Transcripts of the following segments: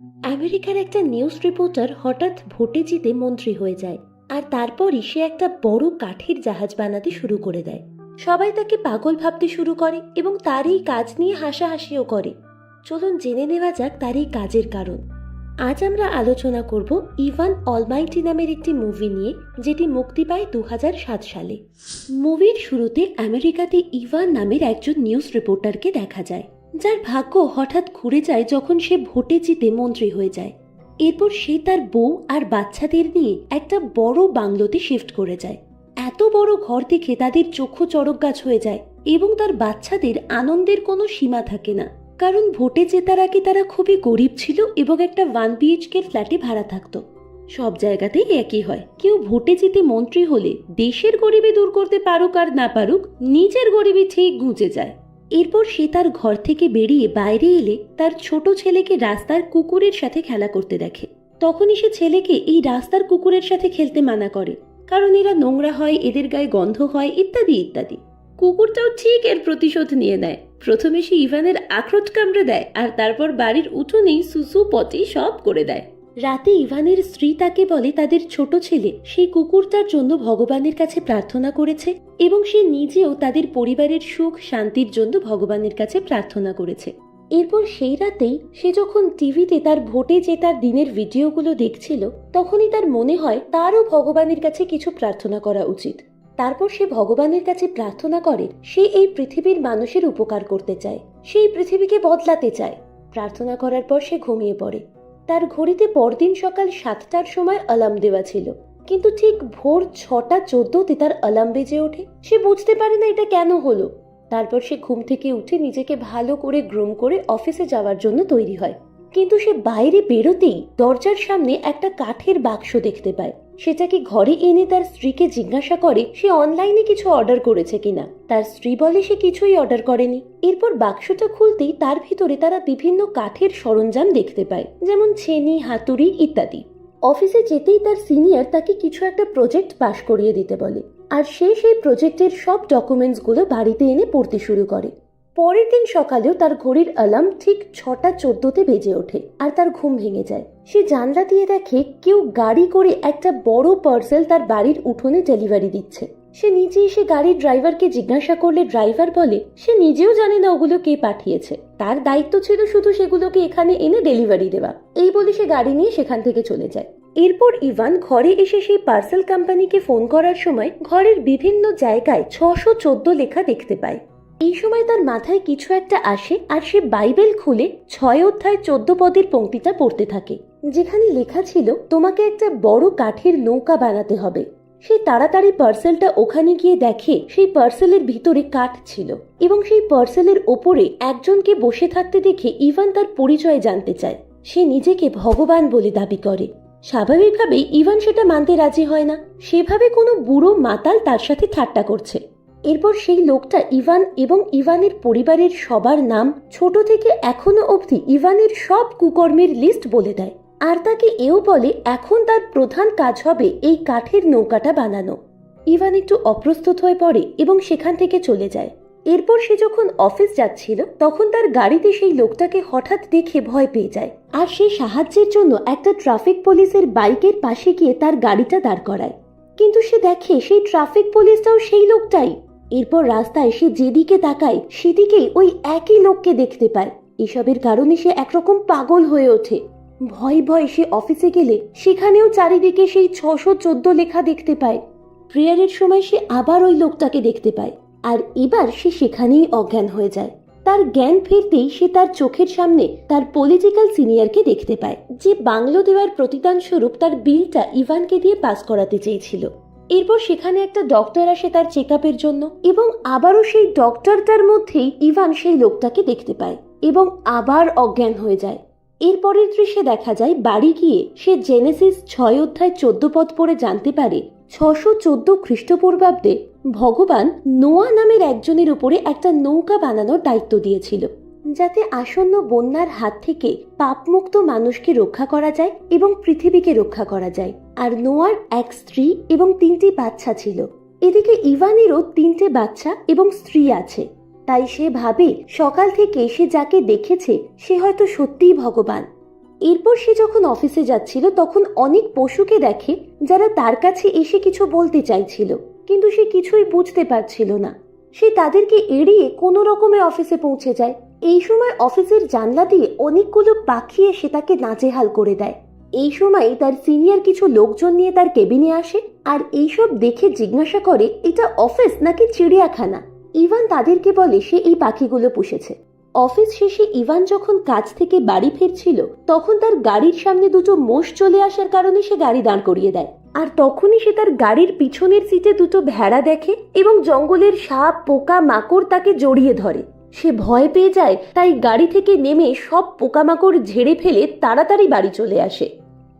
আমেরিকার একটা news reporter হঠাৎ ভোটে জিতে মন্ত্রী হয়ে যায়, আর তারপরই সে একটা বড় কাঠের জাহাজ বানাতে শুরু করে দেয়। সবাই তাকে পাগল ভাবতে শুরু করে এবং তার এই কাজ নিয়ে হাসাহাসিও করে। চলুন জেনে নেওয়া যাক তার এই কাজের কারণ। আজ আমরা আলোচনা করব ইভান অলমাইটি নামের একটি মুভি নিয়ে, যেটি মুক্তি পায় দু সালে। মুভির শুরুতে আমেরিকাতে ইভান নামের একজন নিউজ রিপোর্টারকে দেখা যায়। যার ভাগ্য হঠাৎ ঘুরে যায় যখন সে ভোটে জিতে মন্ত্রী হয়ে যায়। এরপর সে তার বউ আর বাচ্চাদের নিয়ে একটা বড় বাংলোতে শিফট করে যায়। এত বড় ঘর দেখে তাদের চক্ষু চড়ক গাছ হয়ে যায় এবং তার বাচ্চাদের আনন্দের কোনো সীমা থাকে না। কারণ ভোটে জেতার আগে তারা খুবই গরিব ছিল এবং একটা ওয়ান বিএইচকে ফ্ল্যাটে ভাড়া থাকতো। সব জায়গাতেই একই হয়। কেউ ভোটে জিতে মন্ত্রী হলে দেশের গরিবি দূর করতে পারুক আর না পারুক, নিজের গরিবি ঠিক গুঁজে যায়। এরপর সে তার ঘর থেকে বেরিয়ে বাইরে এলে তার ছোট ছেলেকে রাস্তার কুকুরের সাথে খেলা করতে দেখে। তখনই সে ছেলেকে এই রাস্তার কুকুরের সাথে খেলতে মানা করে, কারণ এরা নোংরা হয়, এদের গায়ে গন্ধ হয়, ইত্যাদি ইত্যাদি। কুকুরটাও ঠিক এর প্রতিশোধ নিয়ে নেয়। প্রথমে সে ইভানের আখরোট কামড়ে দেয় আর তারপর বাড়ির উঠোনেই সুসু পটি সব করে দেয়। রাতে ইভানের স্ত্রী তাকে বলে তাদের ছোট ছেলে। সেই কুকুরটার জন্য ভগবানের কাছে প্রার্থনা করেছে এবং সে নিজেও তাদের পরিবারের সুখ, শান্তির জন্য ভগবানের কাছে প্রার্থনা করেছে। এরপর সেই রাতেই সে যখন টিভিতে তার ভোটে জেতার দিনের ভিডিওগুলো দেখছিল, তখনই তার মনে হয় তারও ভগবানের কাছে কিছু প্রার্থনা করা উচিত। তারপর সে ভগবানের কাছে প্রার্থনা করে, সে এই পৃথিবীর মানুষের উপকার করতে চায়। সেই পৃথিবীকে বদলাতে চায়। প্রার্থনা করার পর সে ঘুমিয়ে পড়ে। তার ঘড়িতে পরদিন সকাল সাতটার সময় অ্যালার্ম দেওয়া ছিল। কিন্তু ঠিক ভোর ছটা চোদ্দতে তার অ্যালার্ম বেজে ওঠে। সে বুঝতে পারে না এটা কেন হলো। তারপর সে ঘুম থেকে উঠে নিজেকে ভালো করে গ্রুম করে অফিসে যাওয়ার জন্য তৈরি হয়। কিন্তু সে বাইরে বেরোতেই দরজার সামনে একটা কাঠের বাক্স দেখতে পায়। সেটাকে ঘরে এনে তার স্ত্রীকে জিজ্ঞাসা করে, সে অনলাইনে কিছু অর্ডার করেছে কিনা? তার স্ত্রী বলে, সে কিছুই অর্ডার করেনি। এরপর বাক্সটা খুলতেই তার ভিতরে তারা বিভিন্ন কাঠের সরঞ্জাম দেখতে পায়, যেমন ছেনি, হাতুড়ি ইত্যাদি। অফিসে যেতেই তার সিনিয়র তাকে কিছু একটা প্রজেক্ট পাশ করিয়ে দিতে বলে, আর সে সেই প্রজেক্টের সব ডকুমেন্টসগুলো বাড়িতে এনে পড়তে শুরু করে। পরের দিন সকালেও তার ঘড়ির অ্যালার্ম ঠিক ছটা চোদ্দতে বেজে ওঠে আর তার ঘুম ভেঙে যায়। সে জানলা দিয়ে দেখে কেউ গাড়ি করে একটা বড় পার্সেল তার বাড়ির উঠোনে ডেলিভারি দিচ্ছে। সে নিচে এসে গাড়ির ড্রাইভারকে জিজ্ঞাসা করলে ড্রাইভার বলে, সে নিজেও জানে না ওগুলো কে পাঠিয়েছে। তার দায়িত্ব ছিল শুধু সেগুলোকে এখানে এনে ডেলিভারি দেওয়া। এই বলে সে গাড়ি নিয়ে সেখান থেকে চলে যায়। এরপর ইভান ঘরে এসে সেই পার্সেল কোম্পানিকে ফোন করার সময় ঘরের বিভিন্ন জায়গায় ছশো চোদ্দ লেখা দেখতে পায়। এই সময় তার মাথায় কিছু একটা আসে আর সে বাইবেল খুলে ছয় অধ্যায় চোদ্দ পদের পংক্তিটা পড়তে থাকে। যেখানে লেখা ছিল, তোমাকে একটা বড় কাঠের নৌকা বানাতে হবে। সে তাড়াতাড়ি পার্সেলটা ওখানে গিয়ে দেখে সেই পার্সেলের ভিতরে কাঠ ছিল এবং সেই পার্সেলের ওপরে একজনকে বসে থাকতে দেখে ইভান তার পরিচয় জানতে চায়। সে নিজেকে ভগবান বলে দাবি করে। স্বাভাবিকভাবেই ইভান সেটা মানতে রাজি হয় না। সেভাবে কোনো বুড়ো মাতাল তার সাথে ঠাট্টা করছে। এরপর সেই লোকটা ইভান এবং ইভানের পরিবারের সবার নাম ছোট থেকে এখনও অবধি ইভানের সব কুকর্মের লিস্ট বলে দেয়। আর তাকে এও বলে, এখন তার প্রধান কাজ হবে এই কাঠের নৌকাটা বানানো। ইভান একটু অপ্রস্তুত হয়ে পড়ে এবং সেখান থেকে চলে যায়। এরপর সে যখন অফিস যাচ্ছিল, তখন তার গাড়িতে সেই লোকটাকে হঠাৎ দেখে ভয় পেয়ে যায়। আর সে সাহায্যের জন্য একটা ট্রাফিক পুলিশের বাইকের পাশে গিয়ে তার গাড়িটা দাঁড় করায়। কিন্তু সে দেখে সেই ট্রাফিক পুলিশটাও সেই লোকটাই। এরপর রাস্তায় সে যেদিকে তাকায়, সেদিকেই ওই একই লোককে দেখতে পায়। এসবের কারণে সে একরকম পাগল হয়ে ওঠে। ভয় ভয় সে অফিসে গেলে সেখানেও চারিদিকে সেই ছশো চোদ্দ লেখা দেখতে পায়। প্রেয়ারের সময় সে আবার ওই লোকটাকে দেখতে পায়। আর এবার সে সেখানেই অজ্ঞান হয়ে যায়। তার জ্ঞান ফিরতেই সে তার চোখের সামনে তার পলিটিক্যাল সিনিয়রকে দেখতে পায়, যে বাংলো দেওয়ার প্রতিদান স্বরূপ তার বিলটা ইভানকে দিয়ে পাস করাতে চেয়েছিল। এরপর সেখানে একটা ডক্টর আসে তার চেক জন্য এবং আবারও সেই ডক্টরটার মধ্যেই ইভান সেই লোকটাকে দেখতে পায় এবং আবার অজ্ঞান হয়ে যায়। এরপরের দৃশ্যে দেখা যায়, বাড়ি গিয়ে সে জেনেসিস ছয় অধ্যায় চোদ্দ পদ পড়ে জানতে পারে, ছশো চোদ্দ খ্রিস্টপূর্বাব্দে ভগবান নোয়া নামের একজনের উপরে একটা নৌকা বানানোর দায়িত্ব দিয়েছিল। যাতে আসন্ন বন্যার হাত থেকে পাপমুক্ত মানুষকে রক্ষা করা যায় এবং পৃথিবীকে রক্ষা করা যায়। আর নোয়ার এক স্ত্রী এবং তিনটি বাচ্চা ছিল। এদিকে ইভানেরও তিনটে বাচ্চা এবং স্ত্রী আছে। তাই সে ভাবে সকাল থেকে সে যাকে দেখেছে, সে হয়তো সত্যিই ভগবান। এরপর সে যখন অফিসে যাচ্ছিল, তখন অনেক পশুকে দেখে, যারা তার কাছে এসে কিছু বলতে চাইছিল। কিন্তু সে কিছুই বুঝতে পারছিল না। সে তাদেরকে এড়িয়ে কোনো রকমে অফিসে পৌঁছে যায়। এই সময় অফিসের জানলা দিয়ে অনেকগুলো পাখি এসে তাকে নাজেহাল করে দেয়। এই সময় তার সিনিয়র কিছু লোকজন নিয়ে তার কেবিনে আসে আর এইসব দেখে জিজ্ঞাসা করে, এটা অফিস নাকি চিড়িয়াখানা? ইভান তাদেরকে বলে, সে এই পাখিগুলো পুষেছে। অফিস শেষে ইভান যখন কাজ থেকে বাড়ি ফিরছিল, তখন তার গাড়ির সামনে দুটো মোষ চলে আসার কারণে সে গাড়ি দাঁড় করিয়ে দেয়। আর তখনই সে তার গাড়ির পিছনের সিটে দুটো ভেড়া দেখে এবং জঙ্গলের সাপ, পোকা, মাকড় তাকে জড়িয়ে ধরে। সে ভয় পেয়ে যায়, তাই গাড়ি থেকে নেমে সব পোকামাকড় ঝেড়ে ফেলে তাড়াতাড়ি বাড়ি চলে আসে।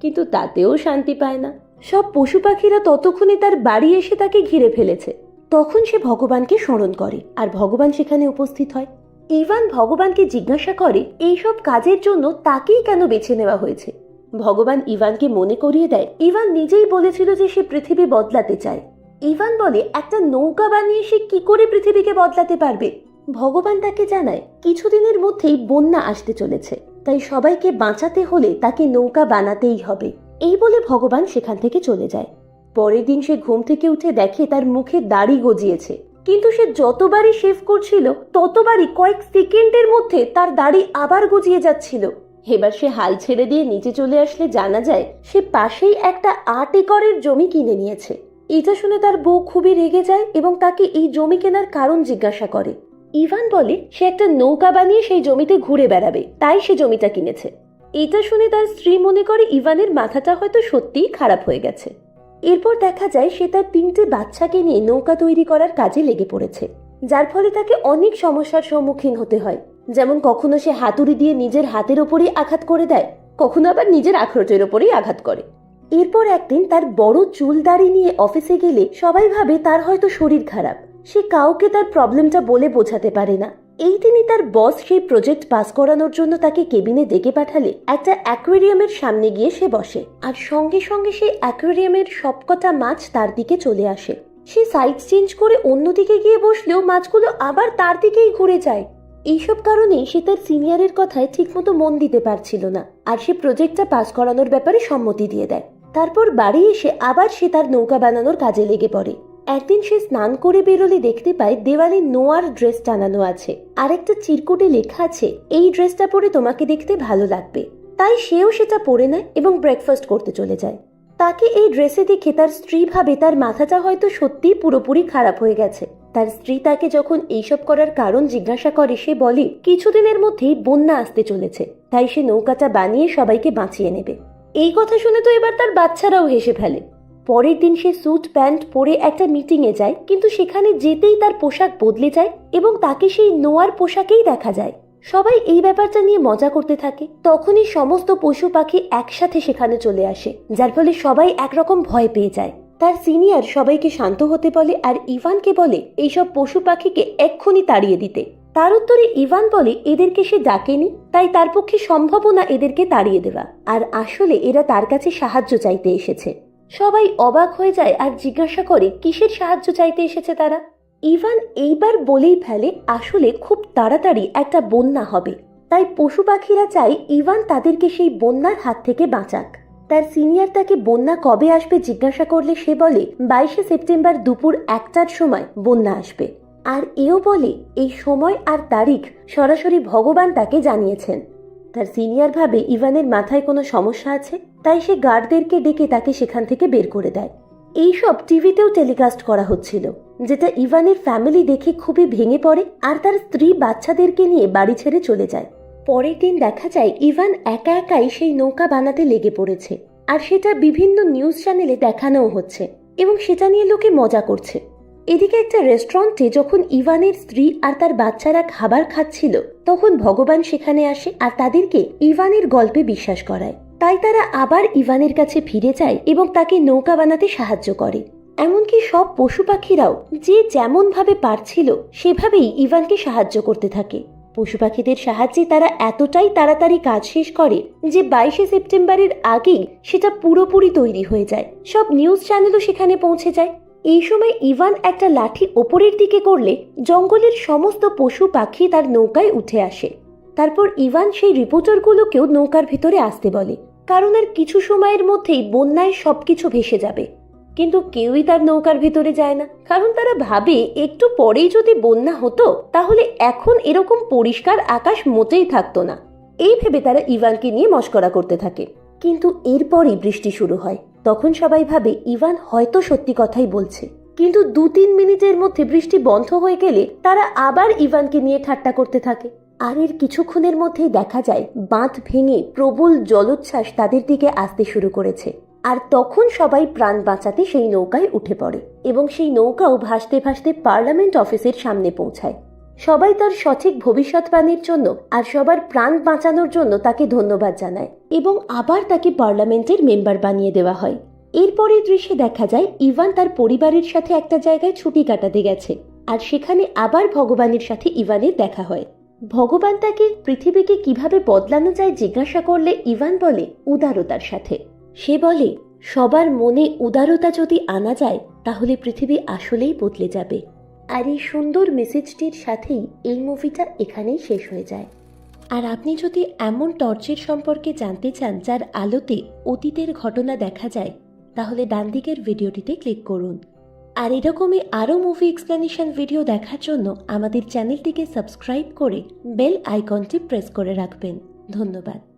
কিন্তু তাতেও শান্তি পায় না। সব পশু পাখিরা ততক্ষণে তার বাড়ি এসে তাকে ঘিরে ফেলেছে। তখন সে ভগবানকে স্মরণ করে, আর ভগবান সেখানে উপস্থিত হয়। ইভান ভগবানকে জিজ্ঞাসা করে, এইসব কাজের জন্য তাকেই কেন বেছে নেওয়া হয়েছে? ভগবান ইভানকে মনে করিয়ে দেয়, ইভান নিজেই বলেছিল যে সে পৃথিবী বদলাতে চায়। ইভান বলে, একটা নৌকা বানিয়ে সে কি করে পৃথিবীকে বদলাতে পারবে? ভগবান তাকে জানায়, কিছুদিনের মধ্যেই বন্যা আসতে চলেছে, তাই সবাইকে বাঁচাতে হলে তাকে নৌকা বানাতেই হবে। এই বলে ভগবান সেখান থেকে চলে যায়। পরের দিন সে ঘুম থেকে উঠে দেখে তার মুখে দাড়ি গজিয়েছে। কিন্তু সে যতবারই শেভ করছিল, ততবারই কয়েক সেকেন্ডের মধ্যে তার দাড়ি আবার গজিয়ে যাচ্ছিল। এবার সে হাল ছেড়ে দিয়ে নিচে চলে আসলে জানা যায়, সে পাশেই একটা আট একরের জমি কিনে নিয়েছে। এটা শুনে তার বউ খুবই রেগে যায় এবং তাকে এই জমি কেনার কারণ জিজ্ঞাসা করে। ইভান বলে, সে একটা নৌকা বানিয়ে সেই জমিতে ঘুরে বেড়াবে। তাই সে জমিটা কিনেছে। এটা শুনে তার স্ত্রী মনে করে ইভানের মাথাটা হয়তো সত্যিই খারাপ হয়ে গেছে। এরপর দেখা যায় সে তার তিনটে বাচ্চাকে নিয়ে নৌকা তৈরি করার কাজে লেগে পড়েছে। যার ফলে তাকে অনেক সমস্যার সম্মুখীন হতে হয়। যেমন কখনো সে হাতুড়ি দিয়ে নিজের হাতের ওপরেই আঘাত করে দেয়, কখনো আবার নিজের আখরোটের ওপরেই আঘাত করে। এরপর একদিন তার বড় চুল দাড়ি নিয়ে অফিসে গেলে সবাই ভাবে তার হয়তো শরীর খারাপ। সে কাউকে তার প্রবলেমটা বলে বোঝাতে পারে না। এই দিনই তার বস সেই প্রজেক্ট পাস করানোর জন্য তাকে কেবিনে ডেকে পাঠালে। একটা অ্যাকোয়ারিয়ামের সামনে গিয়ে সে বসে। আর সঙ্গে সঙ্গে সেই অ্যাকোয়ারিয়ামের সবকটা মাছ তার দিকে চলে আসে। সে সাইড চেঞ্জ করে অন্যদিকে গিয়ে বসলেও মাছগুলো আবার তার দিকেই ঘুরে যায়। এইসব কারণেই সে তার সিনিয়রের কথায় ঠিকমতো মন দিতে পারছিল না। আর সে প্রজেক্টটা পাস করানোর ব্যাপারে সম্মতি দিয়ে দেয়। তারপর বাড়ি এসে আবার সে তার নৌকা বানানোর কাজে লেগে পড়ে। একদিন সে স্নান করে বেরোলে দেখতে পায় দেওয়ালে নোয়ার ড্রেস টানানো আছে। আর একটা চিরকুটে লেখা আছে, এই ড্রেসটা পরে তোমাকে দেখতে ভালো লাগবে। তাই সেও সেটা পরে নেয় এবং ব্রেকফাস্ট করতে চলে যায়। তাকে এই ড্রেসে দেখে তার স্ত্রী ভাবে তার মাথাটা হয়তো সত্যিই পুরোপুরি খারাপ হয়ে গেছে। তার স্ত্রী তাকে যখন এইসব করার কারণ জিজ্ঞাসা করে, সে বলে, কিছুদিনের মধ্যেই বন্যা আসতে চলেছে, তাই সে নৌকাটা বানিয়ে সবাইকে বাঁচিয়ে নেবে। এই কথা শুনে তো এবার তার বাচ্চারাও হেসে ফেলে। পরের দিন সে স্যুট প্যান্ট পরে একটা মিটিংয়ে যায়, কিন্তু সেখানে যেতেই তার পোশাক বদলে যায় এবং তাকে সেই নোয়ার পোশাকেই দেখা যায়। সবাই এই ব্যাপারটা নিয়ে মজা করতে থাকে। তখনই সমস্ত পশু পাখি একসাথে সেখানে চলে আসে, যার ফলে সবাই একরকম ভয় পেয়ে যায়। তার সিনিয়র সবাইকে শান্ত হতে বলে আর ইভানকে বলে এইসব পশু পাখিকে এক্ষুনি তাড়িয়ে দিতে। তার উত্তরে ইভান বলে, এদেরকে সে ডাকেনি, তাই তার পক্ষে সম্ভবও না এদেরকে তাড়িয়ে দেওয়া। আর আসলে এরা তার কাছে সাহায্য চাইতে এসেছে। সবাই অবাক হয়ে যায় আর জিজ্ঞাসা করে, কিসের সাহায্য চাইতে এসেছে তারা? ইভান এইবার বলেই ফেলে, আসলে খুব তাড়াতাড়ি একটা বন্যা হবে। তাই পশু পাখিরা চায় ইভান তাদেরকে সেই বন্যার হাত থেকে বাঁচাক। তার সিনিয়র তাকে বন্যা কবে আসবে জিজ্ঞাসা করলে সে বলে, বাইশে সেপ্টেম্বর দুপুর একটার সময় বন্যা আসবে। আর এও বলে, এই সময় আর তারিখ সরাসরি ভগবান তাকে জানিয়েছেন। তার সিনিয়র ভাবে ইভানের মাথায় কোনো সমস্যা আছে? তাই সে গার্ডদেরকে ডেকে তাকে সেখান থেকে বের করে দেয়। এইসব টিভিতেও টেলিকাস্ট করা হচ্ছিল, যেটা ইভানের ফ্যামিলি দেখে খুবই ভেঙে পড়ে আর তার স্ত্রী বাচ্চাদেরকে নিয়ে বাড়ি ছেড়ে চলে যায়। পরের দিন দেখা যায় ইভান একা একাই সেই নৌকা বানাতে লেগে পড়েছে, আর সেটা বিভিন্ন নিউজ চ্যানেলে দেখানোও হচ্ছে, এবং সেটা নিয়ে লোকে মজা করছে। এদিকে একটা রেস্টুরেন্টে যখন ইভানের স্ত্রী আর তার বাচ্চারা খাবার খাচ্ছিল, তখন ভগবান সেখানে আসে আর তাদেরকে ইভানের গল্পে বিশ্বাস করায়। তাই তারা আবার ইভানের কাছে ফিরে যায় এবং তাকে নৌকা বানাতে সাহায্য করে। এমনকি সব পশু পাখিরাও যে যেমন ভাবে পারছিল, সেভাবেই ইভানকে সাহায্য করতে থাকে। পশু পাখিদের সাহায্যে তারা এতটাই তাড়াতাড়ি কাজ শেষ করে যে বাইশে সেপ্টেম্বরের আগেই সেটা পুরোপুরি তৈরি হয়ে যায়। সব নিউজ চ্যানেলও সেখানে পৌঁছে যায়। এই সময় ইভান একটা লাঠি ওপরের দিকে করলে জঙ্গলের সমস্ত পশু পাখি তার নৌকায় উঠে আসে। তারপর ইভান সেই রিপোর্টারগুলোকেও নৌকার ভিতরে আসতে বলে, কারণ আর কিছু সময়ের মধ্যেই বন্যায় সবকিছু ভেসে যাবে। কিন্তু কেউই তার নৌকার ভিতরে যায় না, কারণ তারা ভাবে একটু পরেই যদি বন্যা হতো, তাহলে এখন এরকম পরিষ্কার আকাশ মোটেই থাকতো না। এই ভেবে তারা ইভানকে নিয়ে মস্করা করতে থাকে। কিন্তু এরপরই বৃষ্টি শুরু হয়। তখন সবাই ভাবে ইভান হয়তো সত্যি কথাই বলছে। কিন্তু দু তিন মিনিটের মধ্যে বৃষ্টি বন্ধ হয়ে গেলে তারা আবার ইভানকে নিয়ে ঠাট্টা করতে থাকে। আর এর কিছুক্ষণের মধ্যেই দেখা যায়, বাঁধ ভেঙে প্রবল জলোচ্ছ্বাস তাদের দিকে আসতে শুরু করেছে। আর তখন সবাই প্রাণ বাঁচাতে সেই নৌকায় উঠে পড়ে এবং সেই নৌকাও ভাসতে ভাসতে পার্লামেন্ট অফিসের সামনে পৌঁছায়। সবাই তার সঠিক ভবিষ্যৎবাণীর জন্য আর সবার প্রাণ বাঁচানোর জন্য তাকে ধন্যবাদ জানায় এবং আবার তাকে পার্লামেন্টের মেম্বার বানিয়ে দেওয়া হয়। এরপরের দৃশ্যে দেখা যায়, ইভান তার পরিবারের সাথে একটা জায়গায় ছুটি কাটাতে গেছে আর সেখানে আবার ভগবানের সাথে ইভানের দেখা হয়। ভগবান তাকে পৃথিবীকে কীভাবে বদলানো যায় জিজ্ঞাসা করলে ইভান বলে, উদারতার সাথে। সে বলে, সবার মনে উদারতা যদি আনা যায়, তাহলে পৃথিবী আসলেই বদলে যাবে। আর এই সুন্দর মেসেজটির সাথেই এই মুভিটা এখানেই শেষ হয়ে যায়। আর আপনি যদি এমন টর্চের সম্পর্কে জানতে চান, যার আলোতে অতীতের ঘটনা দেখা যায়, তাহলে ডান দিকের ভিডিওটিতে ক্লিক করুন। আর এরকমই আরও মুভি এক্সপ্লেনেশন ভিডিও দেখার জন্য আমাদের চ্যানেলটিকে সাবস্ক্রাইব করে বেল আইকনটি প্রেস করে রাখবেন। ধন্যবাদ।